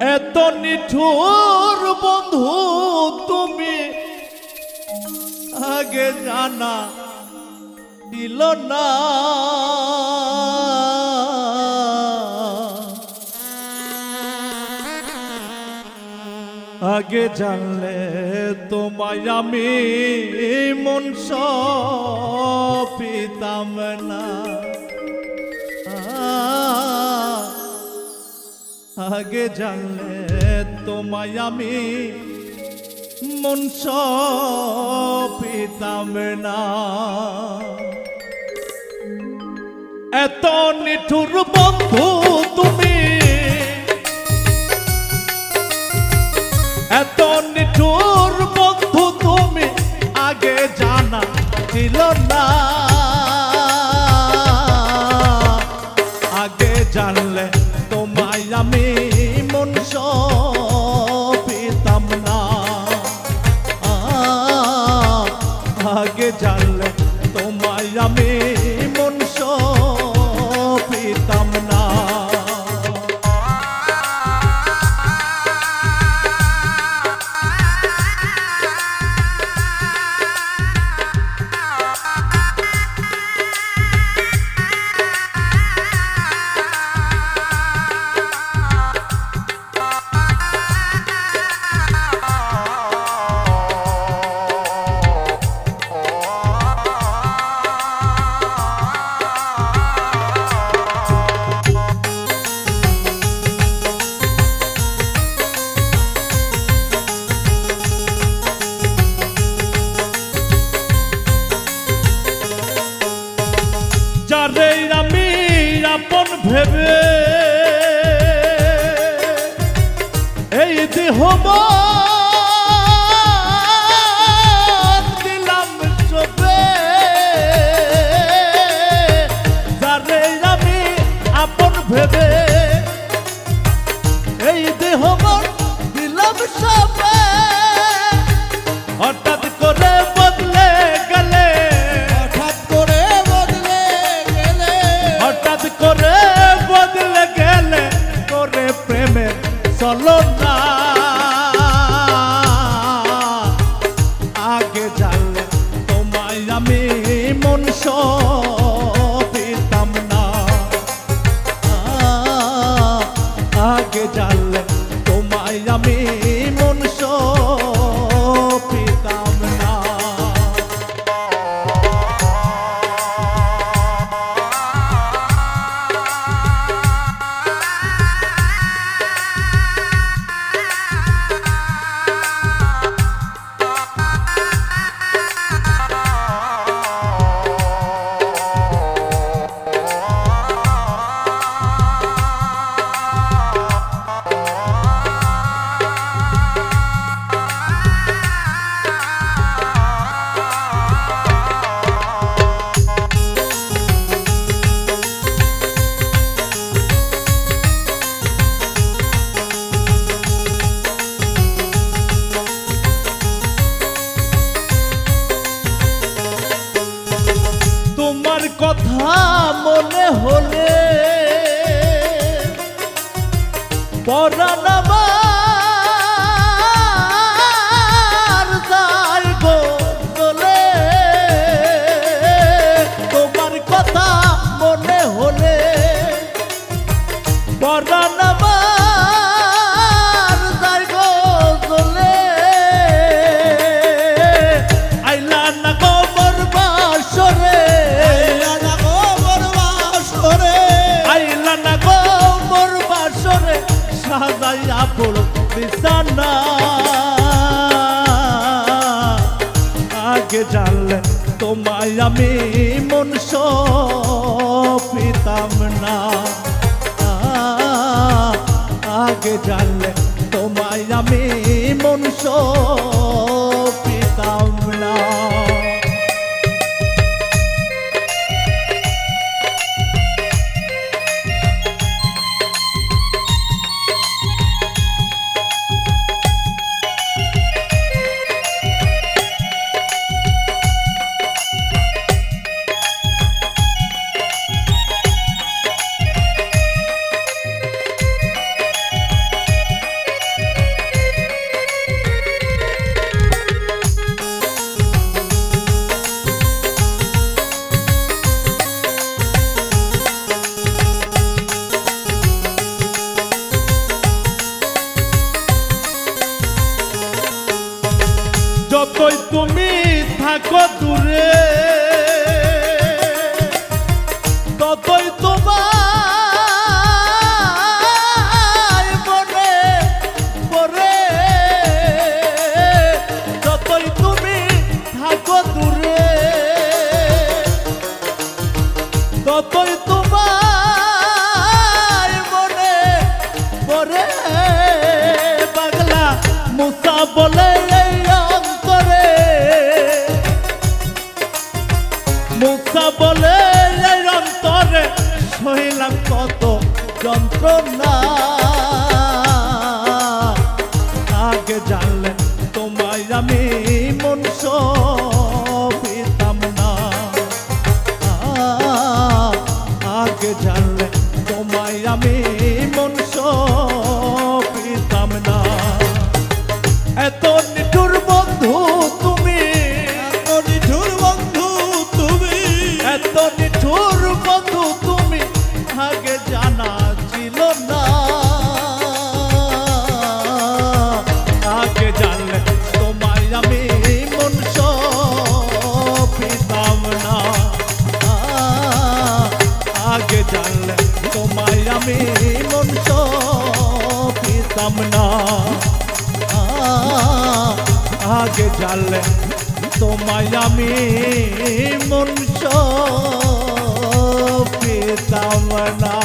এত নিঠুর বন্ধু তুমি। আগে জানা দিল না। আগে জানলে তোমায় আমি মন পিতাম না। আগে জানলে তোমায় আমি মন পিতাম না। এত নিঠুর বন্ধু তুমি। এত নিঠুর বন্ধু তুমি। আগে জানা ছিল না। আগে জানলে তোমায় আমি মন দেহ দিলাম চবে যারে আমি আপন ভেবে এই দেহ দিলাম সবে হঠাৎ পরাণ যায় গো তোমার কথা মনে হলে। পরাণ বিছানা আগে জানলে তোমায় আমি মন পিতাম না। আগে জানলে তোমায় আমি মন পিতাম না। যতই তুমি থাকো হইলাম কত যন্ত্রণা। আমাকে জানলে তোমায় আমি মনুষ্য পেতাম না।